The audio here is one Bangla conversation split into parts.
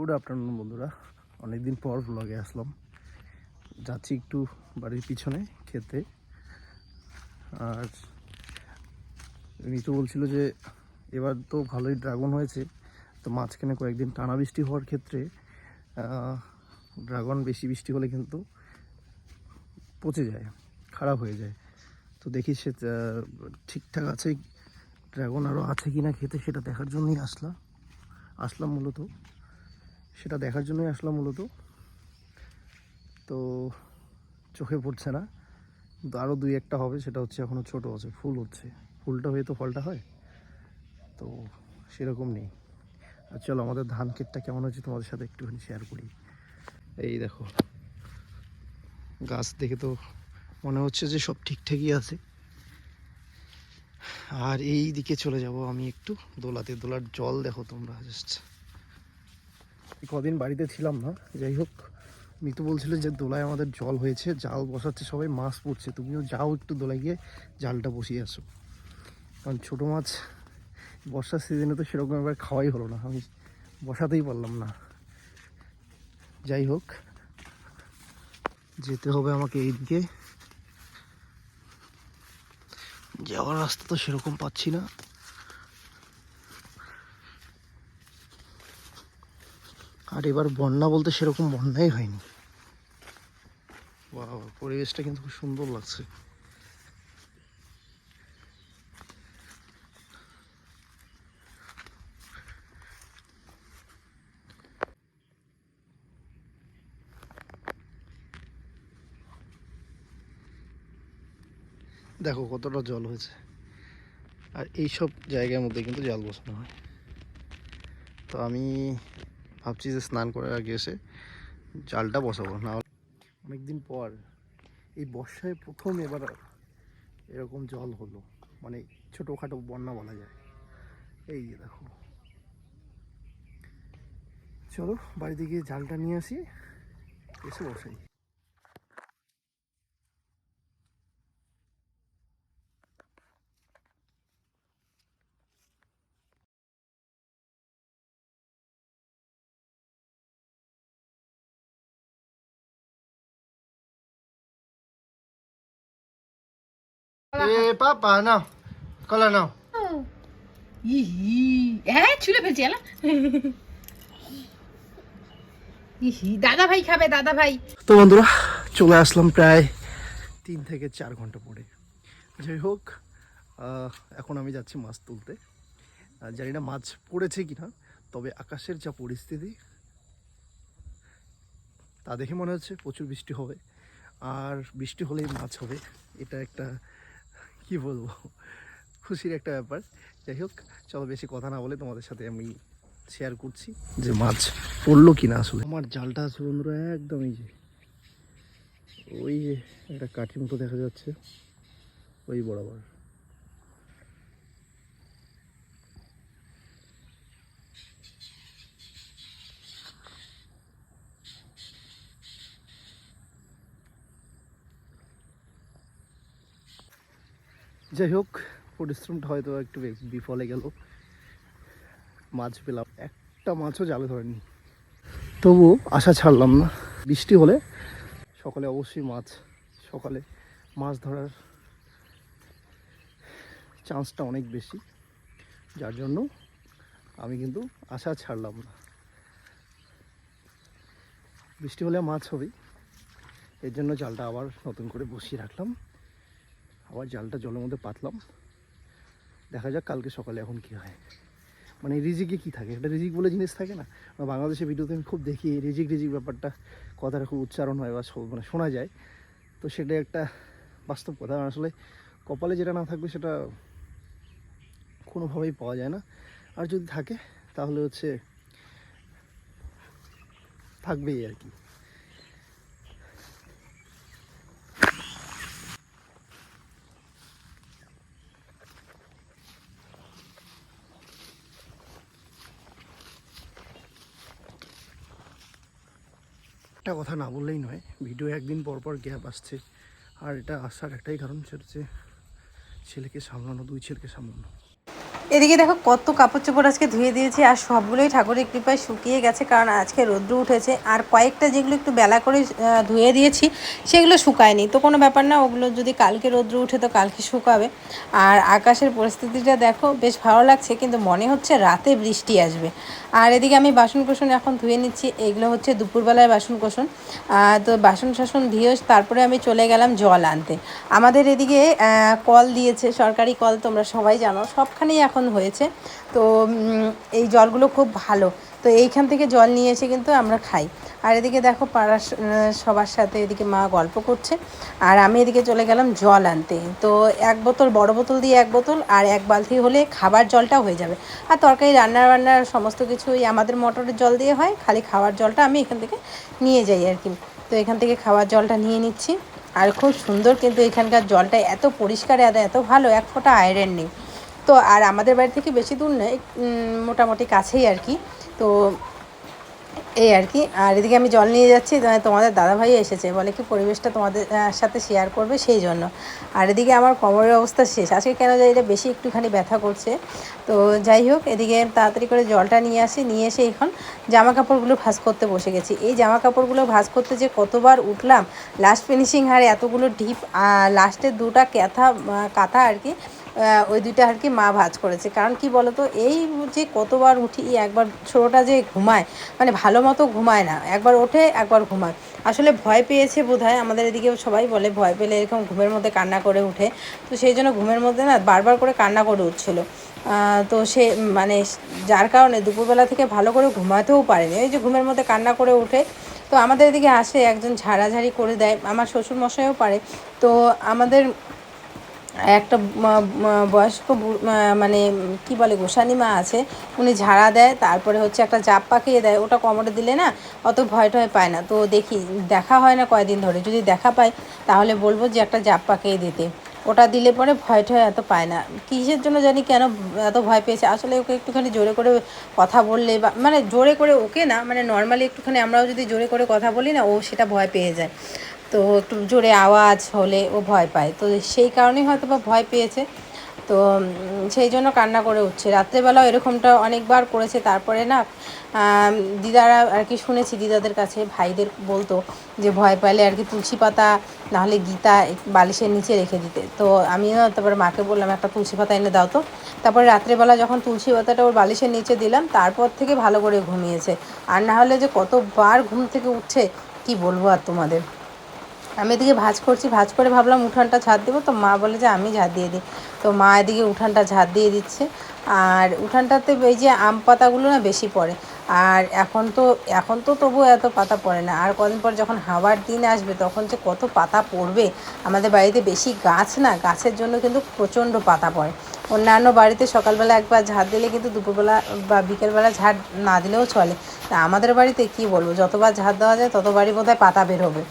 গুড আফটারনুন বন্ধুরা। অনেকদিন পর ব্লগে আসলাম। যাচ্ছি একটু বাড়ির পিছনে খেতে। আর মিতু বলছিল যে, এবার তো ভালোই ড্রাগন হয়েছে। তো মাঝখানে কয়েকদিন টানা বৃষ্টি হওয়ার ক্ষেত্রে ড্রাগন বেশি বৃষ্টি হলে কিন্তু পচে যায়, খারাপ হয়ে যায়। তো দেখি সে ঠিকঠাক আছে? ড্রাগন আরও আছে কি না খেতে সেটা দেখার জন্যই আসলাম। আসলাম মূলত। সেটা দেখার জন্যই আসলাম মূলত। তো চোখে পড়ছে না, কিন্তু আরও দুই একটা হবে, সেটা হচ্ছে এখনও ছোট আছে, ফুল হচ্ছে। ফুলটা হয়ে তো ফলটা হয়, তো সেরকম নেই। আর চলো, আমাদের ধান ক্ষেতটা কেমন হচ্ছে তোমাদের সাথে একটুখানি শেয়ার করি। এই দেখো, গাছ দেখে তো মনে হচ্ছে যে সব ঠিকঠাকই আছে। আর এই দিকে চলে যাব আমি একটু দোলাতে, দোলার জল দেখো তোমরা জাস্ট কদিন বাড়িতে ছিলাম না। যাই হোক, মিতু বলছিল যে দোলায় আমাদের জল হয়েছে, জাল বসাচ্ছে, সবাই মাছ পড়ছে। তুমিও যাও একটু দোলায় গিয়ে জালটা বসিয়ে আসো। কারণ ছোটো মাছ বর্ষার সিজনে তো সেরকম এবার খাওয়াই হলো না। আমি বসাতেই পারলাম না। যাই হোক, যেতে হবে আমাকে এইদিকে। যাওয়ার রাস্তা তো সেরকম পাচ্ছি না। আর এবার বন্যা বলতে সেরকম বন্যাই হয়নি। পরিবেশটা কিন্তু খুব সুন্দর লাগছে। দেখো কতটা জল হয়েছে। আর এইসব জায়গার মধ্যে কিন্তু জাল বসানো হয়। তো আমি ভাবছি যে স্নান করার আগে এসে জালটা বসাবো, না অনেকদিন পর এই বর্ষায় প্রথম এবার এরকম জল হলো মানে ছোটোখাটো বন্যা বলা যায়। এই যে দেখো। চলো বাড়িতে গিয়ে জালটা নিয়ে আসি, এসে বসাই। এ পাপা নাও কলা নাও ইহি হ্যাঁ ছুলে ফেলছি এলা ইহি দাদা ভাই খাবে দাদা ভাই তো বন্ধুরা চলে আসলাম প্রায় তিন থেকে চার ঘণ্টা পরে। যাই হোক আহ, এখন আমি যাচ্ছি মাছ তুলতে। জানি না মাছ পড়েছে কিনা তবে আকাশের যা পরিস্থিতি তা দেখে মনে হচ্ছে প্রচুর বৃষ্টি হবে। আর বৃষ্টি হলেই মাছ হবে এটা একটা কি বলব? খুশির একটা ব্যাপার। যাই হোক, চলো বেশি কথা না বলে তোমাদের সাথে আমি শেয়ার করছি যে মাছ পড়ল কি না আসলে। আমার জালটা আছে বন্ধুরা, একদম এই যে। ওই যে একটা কাঠি মতো দেখা যাচ্ছে। ওই বরাবর। যাই হোক, পরিশ্রমটা হয়তো একটু বিফলে গেল। মাছ পেলাম। একটা মাছও জালে ধরেনি। তবু আশা ছাড়লাম না। বৃষ্টি হলে সকালে অবশ্যই মাছ, সকালে মাছ ধরার চান্সটা অনেক বেশি। যার জন্য আমি কিন্তু আশা ছাড়লাম না। বৃষ্টি হলে মাছ হবেই। এর জন্য জালটা আবার নতুন করে বসিয়ে রাখলাম। আবার জালটা জলের মধ্যে পাতলাম। দেখা যাক কালকে সকালে এখন কি হয়। মানে রিজিকে কি থাকে? একটা রিজিক বলে জিনিস থাকে না? বাংলাদেশের ভিডিওতে আমি খুব দেখি রিজিক রিজিক ব্যাপারটা। কথাটা খুব উচ্চারণ হয় বা মানে শোনা যায়। তো সেটা একটা বাস্তব কথা। আসলে কপালে যেটা না থাকবে সেটা কোনোভাবেই পাওয়া যায় না। আর যদি থাকে, তাহলে হচ্ছে থাকবেই আর কি। একটা কথা না বললেই নয়। ভিডিও একদিন পরপর পর গ্যাপ আসছে। আর এটা আসার একটাই কারণ সেটা হচ্ছে ছেলেকে সামলানো, দুই ছেলেকে সামলানো। এদিকে দেখো কত কাপড় চোপড় আজকে ধুয়ে দিয়েছি, আর সবগুলোই ঠাকুরের কৃপায় শুকিয়ে গেছে, কারণ আজকে রৌদ্র উঠেছে। আর কয়েকটা যেগুলো একটু বেলা করে ধুয়ে দিয়েছি, সেগুলো শুকায়নি। তো কোনো ব্যাপার না, ওগুলো যদি কালকে রৌদ্র উঠে তো কালকে শুকাবে। আর আকাশের পরিস্থিতিটা দেখো, বেশ ভালো লাগছে, কিন্তু মনে হচ্ছে রাতে বৃষ্টি আসবে। আর এদিকে আমি বাসন কোসন এখন ধুয়ে নিচ্ছি, এগুলো হচ্ছে দুপুরবেলায় বাসন কোসন তো বাসন শাসন ধুয়ে তারপরে আমি চলে গেলাম জল আনতে। আমাদের এদিকে কল দিয়েছে, সরকারি কল, তোমরা সবাই জানো, সবখানেই এখন হয়েছে। তো এই জলগুলো খুব ভালো। তো এইখান থেকে জল নিয়ে এসে কিন্তু আমরা খাই। আর এদিকে দেখো পাড়ার সবার সাথে এদিকে মা গল্প করছে। আর আমি এদিকে চলে গেলাম জল আনতে। তো এক বোতল, বড় বোতল দিয়ে এক বোতল আর এক বালতি হলে খাবার জলটা হয়ে যাবে। আর তরকারি, রান্না বান্নার সমস্ত কিছুই আমাদের মোটরের জল দিয়ে হয়। খালি খাওয়ার জলটা আমি এখান থেকে নিয়ে যাই আর কি। তো এখান থেকে খাওয়ার জলটা নিয়ে নিচ্ছি। আর খুব সুন্দর কিন্তু এখানকার জলটা এত পরিষ্কার আর এত ভালো, এক ফোঁটা আয়রন নেই। তো আর আমাদের বাড়ি থেকে বেশি দূর নয় মোটামুটি কাছেই আর কি। তো এই আর কি। আর এদিকে আমি জল নিয়ে যাচ্ছি তোমাদের দাদাভাই এসেছে, বলে কি পরিবেশটা তোমাদের সাথে শেয়ার করবে সেই জন্য। আর এদিকে আমার কোমরের অবস্থা শেষ। আজকে কেন জানি এটা বেশি একটুখানি ব্যথা করছে। তো যাই হোক, এদিকে তাড়াতাড়ি করে জলটা নিয়ে আসি, নিয়ে এসে এখন জামা কাপড়গুলো ভাঁজ করতে বসে গেছি। এই জামা কাপড়গুলো ভাঁজ করতে যে কতবার উঠলাম লাস্ট ফিনিশিং হারে এতগুলো ডিপ লাস্টের দুটা ক্যাথা কাঁথা আর কি ওই দুইটা আর কি মা ভাজ করেছে। কারণ কি বলতো, এই যে কতবার উঠি একবার ছোটোটা যে ঘুমায় মানে ভালো মতো ঘুমায় না। একবার ওঠে, একবার ঘুমায়। আসলে ভয় পেয়েছে বোধ আমাদের এদিকে সবাই বলে ভয় পেলে এরকম ঘুমের মধ্যে কান্না করে উঠে তো সেই জন্য ঘুমের মধ্যে না বারবার করে কান্না করে উঠছিল। তো সে মানে যার কারণে দুপুরবেলা থেকে ভালো করে ঘুমাতেও পারেনি। এই যে ঘুমের মধ্যে কান্না করে উঠে তো আমাদের এদিকে আসে, একজন ঝাড়াঝাড়ি করে দেয়। আমার শ্বশুর মশাইও পারে। তো আমাদের একটা বয়স্ক মানে কি বলে গোসানি মা আছে, উনি ঝাড়া দেয়, তারপরে হচ্ছে একটা জাপ পাকিয়ে দেয়, ওটা কোমরে দিলে না অত ভয় টয় পায় না। তো দেখি, দেখা হয় না কয়দিন ধরে, যদি দেখা পাই, তাহলে বলব যে একটা জাপ পাকিয়ে দিতে। ওটা দিলে পরে ভয় টয় এত পায় না। কিসের জন্য জানি কেন এত ভয় পেয়েছে? আসলে ওকে একটুখানি জোরে করে কথা বললে বা মানে জোরে করে ওকে না মানে নর্মালি একটুখানি আমরাও যদি জোরে করে কথা বলি না, ও সেটা ভয় পেয়ে যায়। তো একটু জোরে আওয়াজ হলে ও ভয় পায়। তো সেই কারণেই হয়তো বা ভয় পেয়েছে। তো সেই জন্য কান্না করে উঠছে। রাত্রেবেলাও এরকমটা অনেকবার করেছে। তারপরে না দিদারা আর কি শুনেছি দিদাদের কাছে, ভাইদের বলতো যে ভয় পাইলে আর কি তুলসী পাতা, নাহলে গীতা বালিশের নিচে রেখে দিতে। তো আমিও তারপরে মাকে বললাম, একটা তুলসী পাতা এনে দাও তো। তারপরে রাত্রেবেলা যখন তুলসী পাতাটা ওর বালিশের নিচে দিলাম, তারপর থেকে ভালো করে ঘুমিয়েছে। আর না হলে যে কতবার ঘুম থেকে উঠছে, কি বলব আর তোমাদের? আমি এদিকে ভাজ করছি, ভাজ করে ভাবলাম উঠানটা ঝাড় দেবো, তো মা বলে যে আমি ঝাড় দিয়ে দিই। তো মা এদিকে উঠানটা ঝাড় দিয়ে দিচ্ছে। আর উঠানটাতে এই যে আম পাতাগুলো না বেশি পড়ে। আর এখন তো এখন তো তবু এত পাতা পড়ে না। আর কদিন পর যখন হাওয়ার দিন আসবে, তখন যে কত পাতা পড়বে। আমাদের বাড়িতে বেশি গাছ না, গাছের জন্য কিন্তু প্রচণ্ড পাতা পড়ে। অন্যান্য বাড়িতে সকালবেলা একবার ঝাড় দিলে কিন্তু দুপুরবেলা বা বিকেলবেলা ঝাড় না দিলেও চলে। তা আমাদের বাড়িতে কি বলব? যতবার ঝাড় দেওয়া যায়, ততবারই বোধহয় পাতা বের হবে।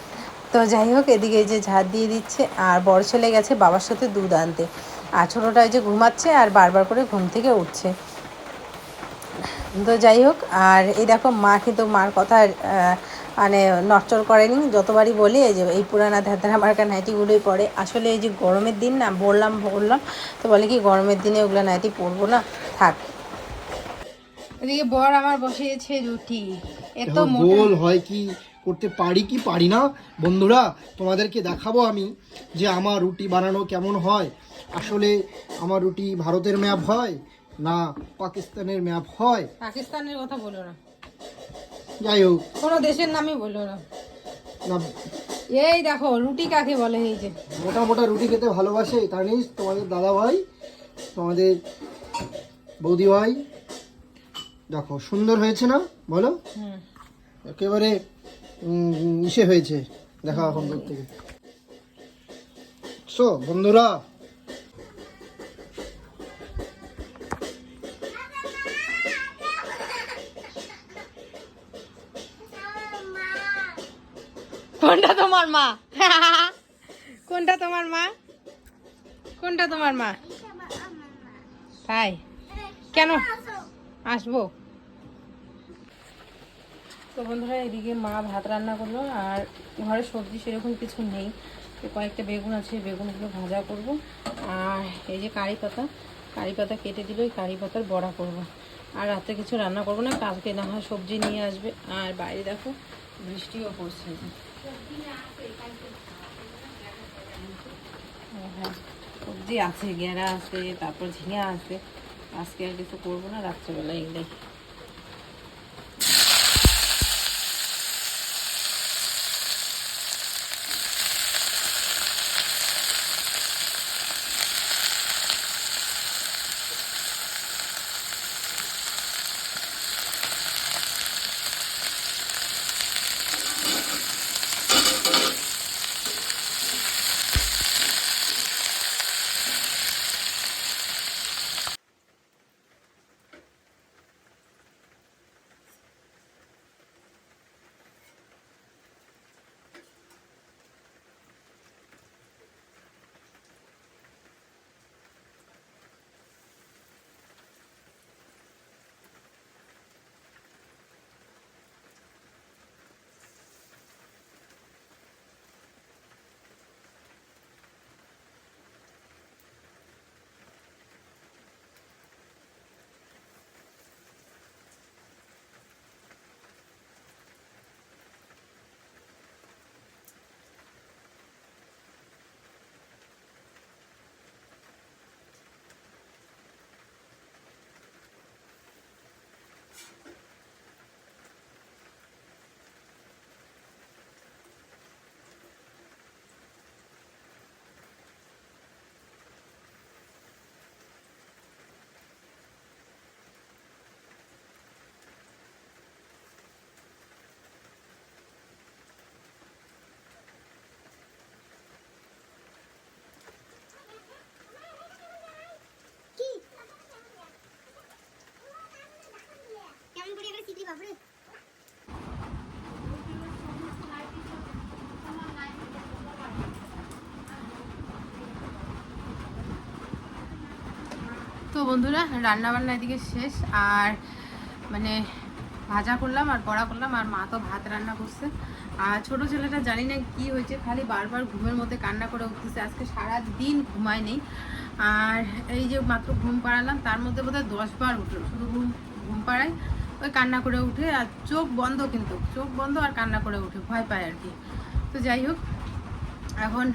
তো যাই হোক এদিকে এই যে ঝাড় দিয়ে দিচ্ছে আর বড় ছেলে গেছে বাবার সাথে দুধ আনতে। আর ছোটোটা এই যে ঘুমাচ্ছে আর বারবার করে ঘুম থেকে উঠছে। তো যাই হোক আর এই দেখো মা কিন্তু মার কথা মানে নড়চড় করেনি যতবারই বলি এই যে এই পুরানা ধ্যাধারা মার্কা নাইটিগুলোই পরে আসলে এই যে গরমের দিন না বললাম বললাম তো বলে কি গরমের দিনে ওগুলো নাইটি পরবো না থাক। এদিকে বর আমার বসিয়েছে রুটি। এত গোল হয় কি? করতে পারি কি পারি না? বন্ধুরা তোমাদেরকে দেখাবো আমি যে আমার রুটি বানানো কেমন হয়। আসলে আমার রুটি ভারতের ম্যাপ হয় না পাকিস্তানের ম্যাপ হয়? পাকিস্তানের কথা বলো না। যাই হোক। কোনো দেশের নামই বলো না। না। এই দেখো রুটি কাকে বলে এই যে? মোটা মোটা রুটি খেতে ভালোবাসে তা নিস তোমাদের দাদা ভাই তোমাদের বৌদি ভাই দেখো সুন্দর হয়েছে না? বলো? একেবারে ইসে হয়েছে দেখা এখন থেকে। সো, বন্ধুরা, কোনটা তোমার মা? কোনটা তোমার মা? কোনটা তোমার মা? তাই কেন? আসব। তো বন্ধুরা, এদিকে মা ভাত রান্না করল আর ঘরে সবজি সেরকম কিছু নেই। কয়েকটা বেগুন আছে বেগুনগুলো ভাজা করব। আর এই যে কারি পাতা কারি পাতা কেটে দিল ওই কারি পাতার বড়া করব। আর রাতে কিছু রান্না করব না, কালকে না হয় সবজি নিয়ে আসবে। আর বাইরে দেখো, বৃষ্টিও পড়ছে। সবজি আছে গেঁড়া আছে, তারপর ঝিঙা আছে। আজকে আর কিছু করব না রাত্রেবেলা এগুলাই। তো বন্ধুরা রান্না বান্না এদিকে শেষ। আর মানে ভাজা করলাম আর বড়া করলাম, আর মা তো ভাত রান্না করছে। আর ছোট ছেলেটা জানি না কি হয়েছে, খালি বারবার ঘুমের মধ্যে কান্না করে উঠতেছে। আজকে সারা দিন ঘুমায় নেই। আর এই যে মাত্র ঘুম পাড়ালাম, তার মধ্যে বোধহয় দশ বার উঠল। শুধু ঘুম ঘুম পাড়াই ওই কান্না করে উঠে, আর চোখ বন্ধ কিন্তু। চোখ বন্ধ আর কান্না করে উঠে, ভয় পায় আর কি। তো যাই হোক, এখন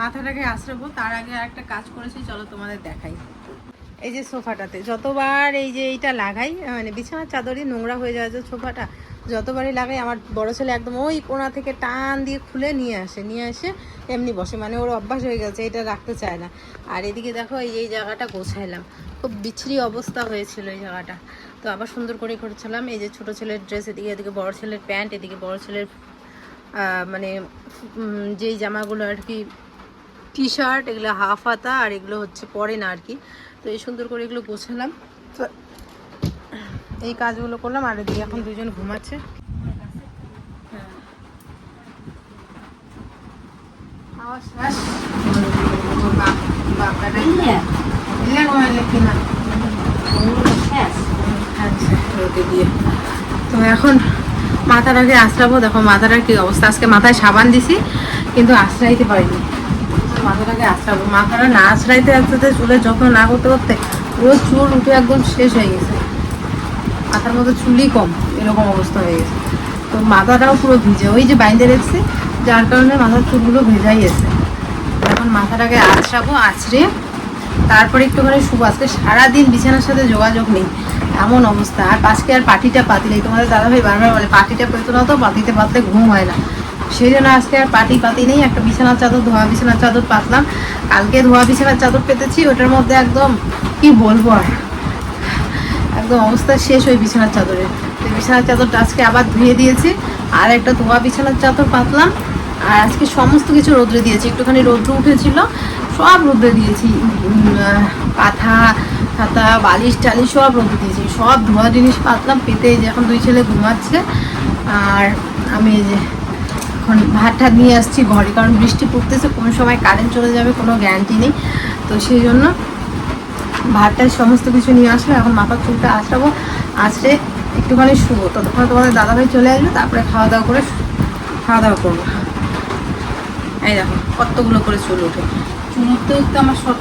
মাথাটাকে আশ্রাবো। তার আগে আর একটা কাজ করেছি, চলো তোমাদের দেখাই। এই যে সোফাটাতে, যতবার এই যে এইটা লাগাই মানে বিছানার চাদরই নোংরা হয়ে যায় যে সোফাটা, যতবারই লাগাই, আমার বড় ছেলে একদম ওই কোণা থেকে টান দিয়ে খুলে নিয়ে আসে নিয়ে আসে, এমনি বসে মানে ওর অভ্যাস হয়ে গেছে, এটা রাখতে চায় না। আর এদিকে দেখো, এই এই জায়গাটা গোছাইলাম। খুব বিচ্ছিরি অবস্থা হয়েছিল এই জায়গাটা। তো আবার সুন্দর করে করেছিলাম, এই যে ছোট ছেলের ড্রেস, এদিকে এদিকে বড় ছেলের প্যান্ট, এদিকে বড় ছেলের মানে যেই জামাগুলো আর কি টি শার্ট এগুলো হাফ হাতা, আর এগুলো হচ্ছে পরে না আর কি। তো এই সুন্দর করে এগুলো গোছালাম। তো এই কাজগুলো করলাম আর এদিকে এখন দুজন ঘুমাচ্ছে। তো এখন মাথাটাকে আশ্রাবো দেখো মাথাটার কি অবস্থা? আজকে মাথায় সাবান দিছি কিন্তু আশ্রাইতে পারিনি। মাথাটাকে আশ্রাবো মাথাটা না আশ্রাইতে আসতে চুলের যত্ন না করতে করতে পুরো চুল উঠে একদম শেষ হয়ে গেছে। মাথার মধ্যে চুলই কম, এরকম অবস্থা হয়ে গেছে। তো মাথাটাও পুরো ভিজে, ওই যে বাইন্দে রেখেছি যার কারণে মাথার চুলগুলো ভেজাই গেছে। এখন মাথাটাকে আছড়াবো, আছড়ে তারপরে একটুখানি শুভ আজকে সারাদিন বিছানার সাথে যোগাযোগ নেই, এমন অবস্থা। আর আজকে আর পাটিটা পাতি নেই তোমাদের দাদাভাই বারবার বলে, পাটিটা পেতো না তো, পাতিতে পাতলে ঘুম হয় না। সেই জন্য আজকে আর পাটি পাতি নেই, একটা বিছানার চাদর, ধোয়া বিছানার চাদর পাতলাম। কালকে ধোয়া বিছানার চাদর পেতেছি, ওটার মধ্যে একদম, কি বলব আর? একদম অবস্থা শেষ ওই বিছানার চাদরের তো বিছানার চাদরটা আজকে আবার ধুয়ে দিয়েছি, আর একটা ধোয়া বিছানার চাদর পাতলাম। আর আজকে সমস্ত কিছু রোদ্রে দিয়েছি, একটুখানি রৌদ্র উঠেছিল, সব রোদ্রে দিয়েছি। পাথা, খাতা, বালিশ টালিশ সব রোদ্রে দিয়েছি। সব ধোয়া জিনিস পাতলাম, পেতে যে এখন দুই ছেলে ঘুমাচ্ছে। আর আমি যে এখন ভাত ঠাত নিয়ে আসছি ঘরে, কারণ বৃষ্টি পড়তেছে, কোন সময় কারেন্ট চলে যাবে, কোনো গ্যারান্টি নেই। তো সেই জন্য ভাতটায় সমস্ত কিছু নিয়ে আসলো এখন মাথার চুলটা আঁচড়াবো আঁচড়ে একটুখানি শুবো। ততক্ষণ তোমাদের দাদাভাই চলে আসবে, তারপরে খাওয়া দাওয়া করে খাওয়া দাওয়া করব। এই দেখো, কতগুলো করে চুল ওঠে। চুল উঠতে উঠতে আমার সব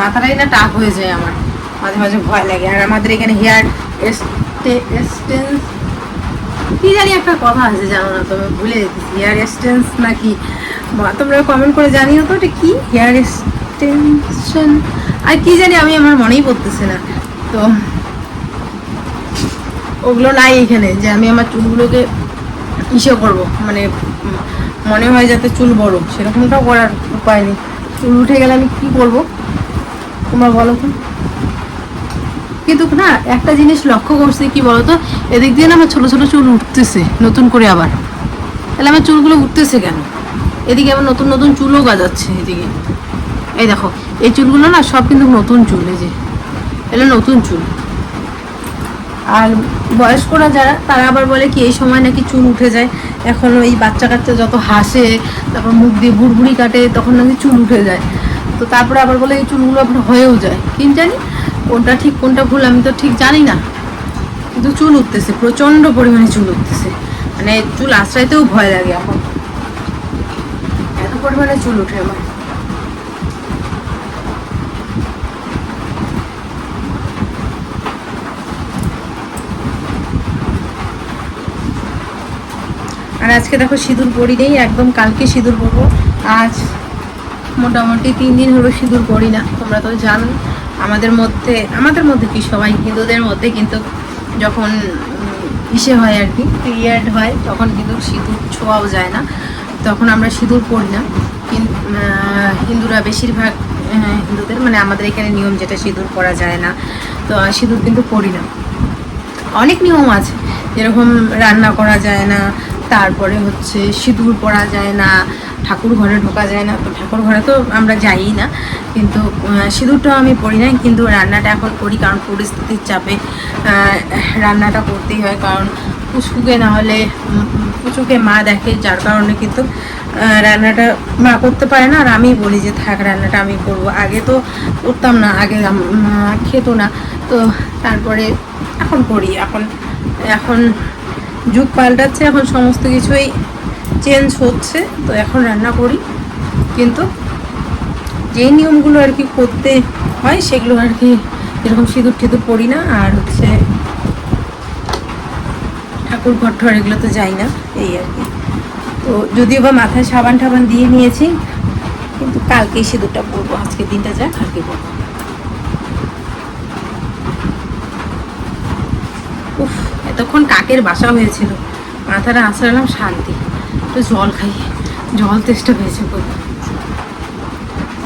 মাথাটাই না টাক হয়ে যায় আমার। মাঝে মাঝে ভয় লাগে। আর আমাদের এখানে হেয়ার এক্সটেন্স কি জানি একটা কথা আছে জানো না, তুমি ভুলে যেতেছি হেয়ার এক্সটেন্স নাকি? তোমরা কমেন্ট করে জানিও তো ওটা কি? হেয়ার এক্সটেনশন আর কি জানি, আমি আমার মনেই পড়তেছে না। তো, ওগুলো নাই এখানে, যে আমি আমার চুলগুলোকে ইসে করব। মানে মনে হয় যাতে চুল বড়, সেরকমটাও করার উপায় নেই। চুল উঠে গেলে আমি কি করব? তোমরা বলো তো। কিন্তু না, একটা জিনিস লক্ষ্য করছি, কি বলতো? এদিক দিয়ে না আমার ছোট ছোট চুল উঠতেছে, নতুন করে আবার। তাহলে আমার চুলগুলো উঠতেছে কেন? এদিকে আবার নতুন নতুন চুলও গাজাচ্ছে এদিকে। এই দেখো, এই চুলগুলো না সব কিন্তু নতুন চুল, এই যে। এগুলো নতুন চুল। আর বয়স্করা যারা, তারা আবার বলে কি, এই সময় নাকি চুল উঠে যায়। এখন ওই বাচ্চা কাচ্চা যত হাসে, তারপর মুখ দিয়ে বুড়বুড়ি কাটে, তখন নাকি চুল উঠে যায়। তো তারপরে আবার বলে এই চুলগুলো আবার হয়েও যায়। কিন্তু জানি? কোনটা ঠিক, কোনটা ভুল আমি তো ঠিক জানি না। কিন্তু চুল উঠতেছে, প্রচণ্ড পরিমাণে চুল উঠতেছে। মানে চুল আশ্রাইতেও ভয় লাগে এখন। এত পরিমাণে চুল উঠে আমার। আর আজকে দেখো সিঁদুর পরি নেই, একদম কালকে সিঁদুর পরবো। আজ মোটামুটি তিন দিন হলো সিঁদুর পরি না, তোমরা তো জানো আমাদের মধ্যে আমাদের মধ্যে কি সবাই? হিন্দুদের মধ্যে কিন্তু যখন ইসে হয় আর কি, পিরিয়ড হয়, তখন কিন্তু সিঁদুর ছোঁয়াও যায় না। তখন আমরা সিঁদুর পরি না। হিন্দুরা বেশিরভাগ হিন্দুদের মানে আমাদের এখানে নিয়ম যেটা, সিঁদুর পরা যায় না। তো সিঁদুর কিন্তু পরি না। অনেক নিয়ম আছে। যেরকম রান্না করা যায় না, তারপরে হচ্ছে সিঁদুর পরা যায় না। ঠাকুর ঘরে ঢোকা যায় না, তো ঠাকুর ঘরে তো আমরা যাই না। কিন্তু সিঁদুরটাও আমি পড়ি না কিন্তু রান্নাটা এখন করি, কারণ পরিস্থিতির চাপে রান্নাটা করতেই হয়, কারণ পুচকুকে না হলে পুচুকে মা দেখে, যার কারণে কিন্তু রান্নাটা মা করতে পারে না, আর আমি বলি যে, থাক, রান্নাটা আমি করব। আগে তো করতাম না, আগে খেতো না, তো তারপরে এখন করি, এখন এখন যুগ পাল্টাচ্ছে, এখন সমস্ত কিছুই চেঞ্জ হচ্ছে, তো এখন রান্না করি। কিন্তু যেই নিয়মগুলো আর কি করতে হয়, সেগুলো আর কি এরকম সিঁদুর টিঁদুর পড়ি না। আর হচ্ছে ঠাকুর ঘর ঠর এগুলো তো যাই না, এই আর কি। তো যদিও বা মাথায় সাবান টাবান দিয়ে নিয়েছি, কিন্তু কালকেই সিঁদুরটা পরবো আজকের দিনটা যা কালকে পরবো। উফ, এতক্ষণ কাকের বাসা হয়েছিল, মাথাটা আঁচড়ালাম শান্তি। একটু জল খাই। জল তেষ্টা পেয়েছে খুব।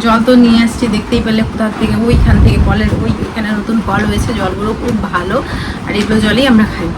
জল তো নিয়ে আসছি, দেখতেই পেলে কোথার থেকে, ওইখান থেকে কলের ওইখানে নতুন কল হয়েছে, জলগুলো খুব ভালো। আর এগুলো জলেই আমরা খাই।